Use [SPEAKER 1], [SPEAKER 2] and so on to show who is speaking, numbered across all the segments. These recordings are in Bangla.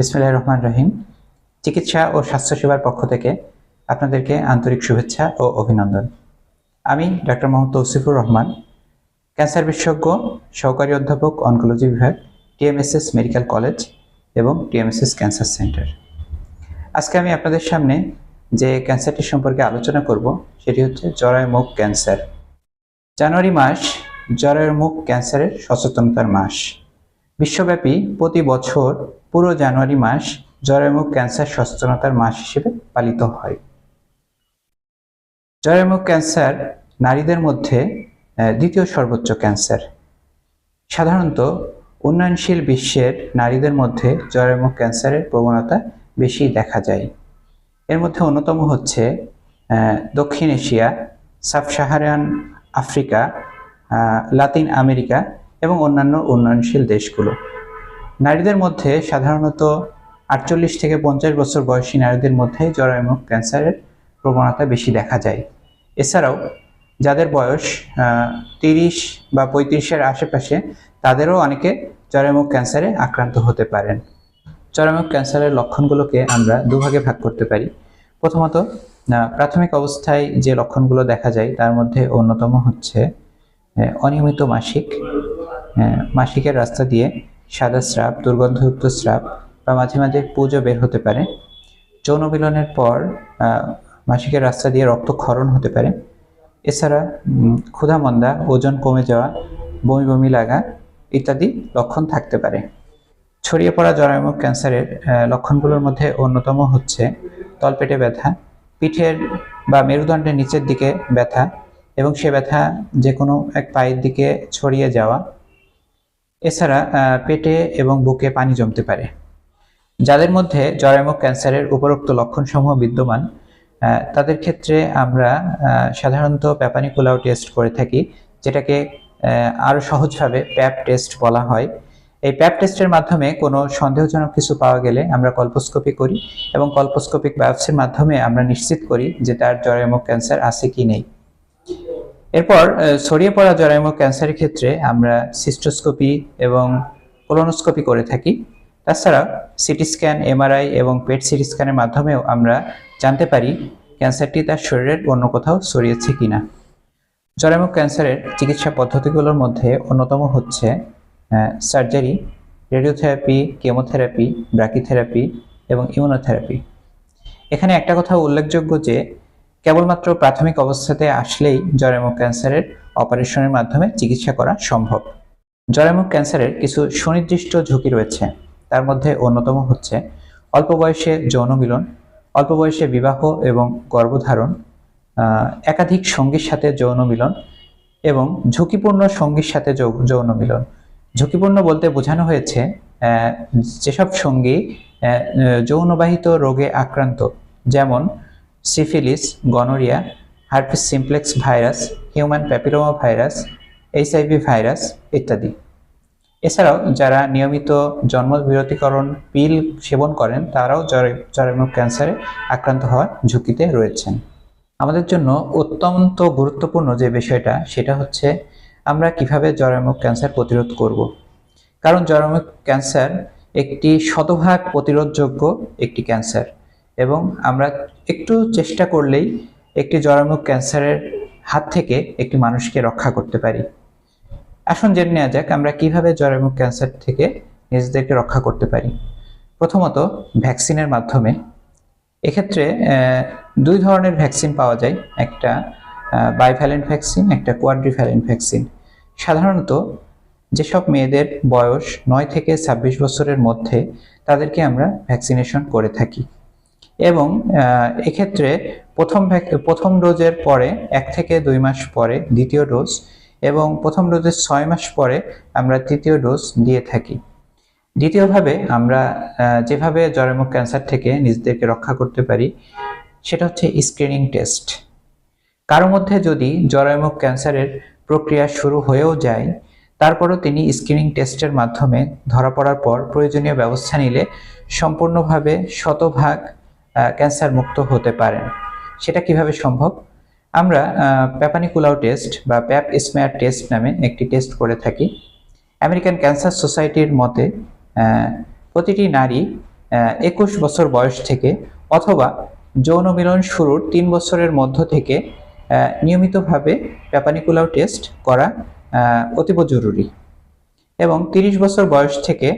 [SPEAKER 1] বিসমিল্লাহির রহমান রহিম। চিকিৎসা ও স্বাস্থ্যসেবার পক্ষ থেকে আপনাদেরকে আন্তরিক শুভেচ্ছা ও অভিনন্দন। আমি ডক্টর মোহাম্মদ তৌসিফুর রহমান, ক্যান্সার বিশেষজ্ঞ, সহকারী অধ্যাপক, অনকোলজি বিভাগ, টিএমএসএস মেডিকেল কলেজ এবং টিএমএসএস ক্যান্সার সেন্টার। আজকে আমি আপনাদের সামনে যে ক্যান্সারটি সম্পর্কে আলোচনা করব, সেটি হচ্ছে জরায়ু মুখ ক্যান্সার। জানুয়ারি মাস জরায়ুর মুখ ক্যান্সারের সচেতনতার মাস। বিশ্বব্যাপী প্রতি বছর পুরো জানুয়ারি মাস জরায়ুমুখ ক্যান্সার সচেতনতার মাস হিসেবে পালিত হয়। জরায়ুমুখ ক্যান্সার নারীদের মধ্যে দ্বিতীয় সর্বোচ্চ ক্যান্সার। সাধারণত উন্নয়নশীল বিশ্বের নারীদের মধ্যে জরায়ুমুখ ক্যান্সারের প্রবণতা বেশি দেখা যায়। এর মধ্যে অন্যতম হচ্ছে দক্ষিণ Asia sub Saharan Africa Latin America এবং অন্যান্য উন্নয়নশীল দেশগুলো। নারীদের মধ্যে সাধারণত আটচল্লিশ থেকে পঞ্চাশ বছর বয়সী নারীদের মধ্যে জরায়ুমুখ ক্যান্সারের প্রবণতা বেশি দেখা যায়। এছাড়াও যাদের বয়স তিরিশ বা পঁয়ত্রিশের আশেপাশে, তাদেরও অনেকে জরায়ুমুখ ক্যান্সারে আক্রান্ত হতে পারেন। জরায়ুমুখ ক্যান্সারের লক্ষণগুলোকে আমরা দুভাগে ভাগ করতে পারি। প্রথমত প্রাথমিক অবস্থায় যে লক্ষণগুলো দেখা যায়, তার মধ্যে অন্যতম হচ্ছে অনিয়মিত মাসিক মাসিকের রাস্তা দিয়ে সাদা স্রাব, দুর্গন্ধযুক্ত স্রাব বা মাঝে মাঝে পুজো বের হতে পারে। যৌন মিলনের পর মাসিকের রাস্তা দিয়ে রক্তক্ষরণ হতে পারে। এছাড়া ক্ষুধামন্দা ওজন কমে যাওয়া, বমি বমি লাগা ইত্যাদি লক্ষণ থাকতে পারে। ছড়িয়ে পড়া জরায়ুমুখ ক্যান্সারের লক্ষণগুলোর মধ্যে অন্যতম হচ্ছে তলপেটে ব্যথা, পিঠের বা মেরুদণ্ডের নিচের দিকে ব্যথা এবং সে ব্যথা যে কোনো এক পায়ের দিকে ছড়িয়ে যাওয়া এছাড়া পেটে এবং বুকে পানি জমতে পারে। যাদের মধ্যে জরায়ুমুখ ক্যান্সারের উপরোক্ত লক্ষণসমূহ বিদ্যমান তাদের ক্ষেত্রে আমরা সাধারণত প্যাপানিকুলাও টেস্ট করে থাকি, যেটাকে আরও সহজভাবে প্যাপ টেস্ট বলা হয়। এই প্যাপ টেস্টের মাধ্যমে কোনো সন্দেহজনক কিছু পাওয়া গেলে আমরা কল্পোস্কোপি করি এবং কল্পোস্কোপিক বায়োপসির মাধ্যমে আমরা নিশ্চিত করি যে তার জরায়ুমুখ ক্যান্সার আছে কি নেই। এরপর ছড়িয়ে পড়া জরায়ুমুখ ক্যান্সারের ক্ষেত্রে আমরা সিস্টোস্কোপি এবং কোলোনোস্কোপি করে থাকি। তাছাড়া সিটি স্ক্যান, এমআরআই এবং পেট সিটি স্ক্যানের মাধ্যমেও আমরা জানতে পারি ক্যান্সারটি তার শরীরের অন্য কোথাও ছড়িয়েছে কিনা। জরায়ুমুখ ক্যান্সারের চিকিৎসা পদ্ধতিগুলোর মধ্যে অন্যতম হচ্ছে সার্জারি, রেডিওথেরাপি, কেমোথেরাপি, ব্রাকিথেরাপি এবং ইমিউনোথেরাপি এখানে একটা কথা উল্লেখযোগ্য যে কেবলমাত্র প্রাথমিক অবস্থাতে আসলেই জরায়ুমুখ ক্যান্সারের অপারেশনের মাধ্যমে চিকিৎসা করা সম্ভব। জরায়ুমুখ ক্যান্সারের কিছু সুনির্দিষ্ট ঝুঁকি রয়েছে। তার মধ্যে অন্যতম হচ্ছে অল্প বয়সে যৌন মিলন, অল্প বয়সে বিবাহ এবং গর্ভধারণ একাধিক সঙ্গীর সাথে যৌন মিলন এবং ঝুঁকিপূর্ণ সঙ্গীর সাথে যৌ- যৌন মিলন। ঝুঁকিপূর্ণ বলতে বোঝানো হয়েছে যেসব সঙ্গী যৌনবাহিত রোগে আক্রান্ত, যেমন syphilis, gonorrhoea, herpes simplex virus, human papilloma virus HIV virus ইত্যাদি। এছাড়াও যারা নিয়মিত জন্মবিরতিকরণ পিল সেবন করেন, তারাও জরায়ুমুখ ক্যান্সারে আক্রান্ত হওয়ার ঝুঁকিতে রয়েছেন। আমাদের জন্য অত্যন্ত গুরুত্বপূর্ণ যে বিষয়টা, সেটা হচ্ছে আমরা কীভাবে জরায়ুমুখ ক্যান্সার প্রতিরোধ করব। কারণ জরায়ুমুখ ক্যান্সার একটি শতভাগ প্রতিরোধযোগ্য একটি ক্যান্সার। এবং আমরা একটু চেষ্টা করলেই একটি জরায়ুমুখ ক্যান্সারের হাত থেকে একটি মানুষকে রক্ষা করতে পারি। আসুন জেনে নেওয়া যাক আমরা কীভাবে জরায়ুমুখ ক্যান্সার থেকে নিজেদেরকে রক্ষা করতে পারি। প্রথমত ভ্যাকসিনের মাধ্যমে। এক্ষেত্রে দুই ধরনের ভ্যাকসিন পাওয়া যায়। একটা বাইভ্যালেন্ট ভ্যাকসিন একটা কোয়াড্রিভ্যালেন্ট ভ্যাকসিন সাধারণত যেসব মেয়েদের বয়স নয় থেকে ছাব্বিশ বছরের মধ্যে তাদেরকে আমরা ভ্যাকসিনেশন করে থাকি। এবং এক্ষেত্রে প্রথম প্রথম ডোজের পরে এক থেকে দুই মাস পরে দ্বিতীয় ডোজ এবং প্রথম ডোজের ছয় মাস পরে আমরা তৃতীয় ডোজ দিয়ে থাকি। দ্বিতীয়ভাবে আমরা যেভাবে জরায়ুমুখ ক্যান্সার থেকে নিজেদেরকে রক্ষা করতে পারি, সেটা হচ্ছে স্ক্রিনিং টেস্ট। কারও মধ্যে যদি জরায়ুমুখ ক্যান্সারের প্রক্রিয়া শুরু হয়েও যায়, তারপরও তিনি স্ক্রিনিং টেস্টের মাধ্যমে ধরা পড়ার পর প্রয়োজনীয় ব্যবস্থা নিলে সম্পূর্ণভাবে শতভাগ ক্যান্সার মুক্ত হতে পারেন। সেটা কীভাবে সম্ভব? আমরা প্যাপানিকুলাও টেস্ট বা প্যাপ স্মেয়ার টেস্ট নামে একটি টেস্ট করে থাকি। আমেরিকান ক্যান্সার সোসাইটির মতে প্রতিটি নারী একুশ বছর বয়স থেকে অথবা যৌন মিলন শুরুর তিন বছরের মধ্য থেকে নিয়মিতভাবে প্যাপানিকুলার টেস্ট করা অতীব জরুরি। এবং তিরিশ বছর বয়স থেকে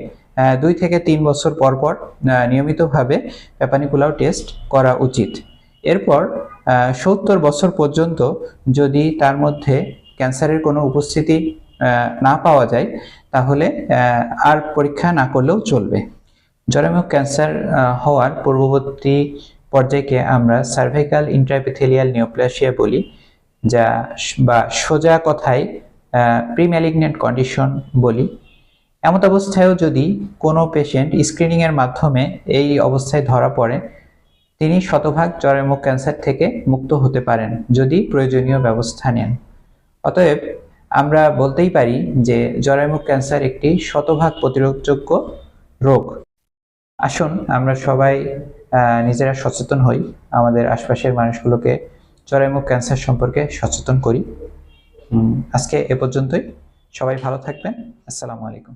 [SPEAKER 1] দুই থেকে তিন বছর পর পর নিয়মিতভাবে প্যাপানিকুলার টেস্ট করা উচিত। এরপর সত্তর বছর পর্যন্ত যদি তার মধ্যে ক্যান্সারের কোনো উপস্থিতি না পাওয়া যায়, তাহলে আর পরীক্ষা না করলেও চলবে। জরায়ুমুখ ক্যান্সার হওয়ার পূর্ববর্তী পর্যায়কে আমরা সার্ভাইকাল ইন্ট্রাপিথেলিয়াল নিওপ্লাসিয়া বলি, যা বা সোজা কথায় প্রিম্যালিগনেন্ট কন্ডিশন বলি। এমত অবস্থায়ও যদি কোনো পেশেন্ট স্ক্রিনিংয়ের মাধ্যমে এই অবস্থায় ধরা পড়ে তিনি শতভাগ জরায়ুমুখ ক্যান্সার থেকে মুক্ত হতে পারেন যদি প্রয়োজনীয় ব্যবস্থা নেন। অতএব আমরা বলতেই পারি যে জরায়ুমুখ ক্যান্সার একটি শতভাগ প্রতিরোধযোগ্য রোগ। আসুন আমরা সবাই নিজেরা সচেতন হই আমাদের আশপাশের মানুষগুলোকে জরায়ুমুখ ক্যান্সার সম্পর্কে সচেতন করি। আজকে এ পর্যন্তই। সবাই ভালো থাকবেন। আসসালামু আলাইকুম।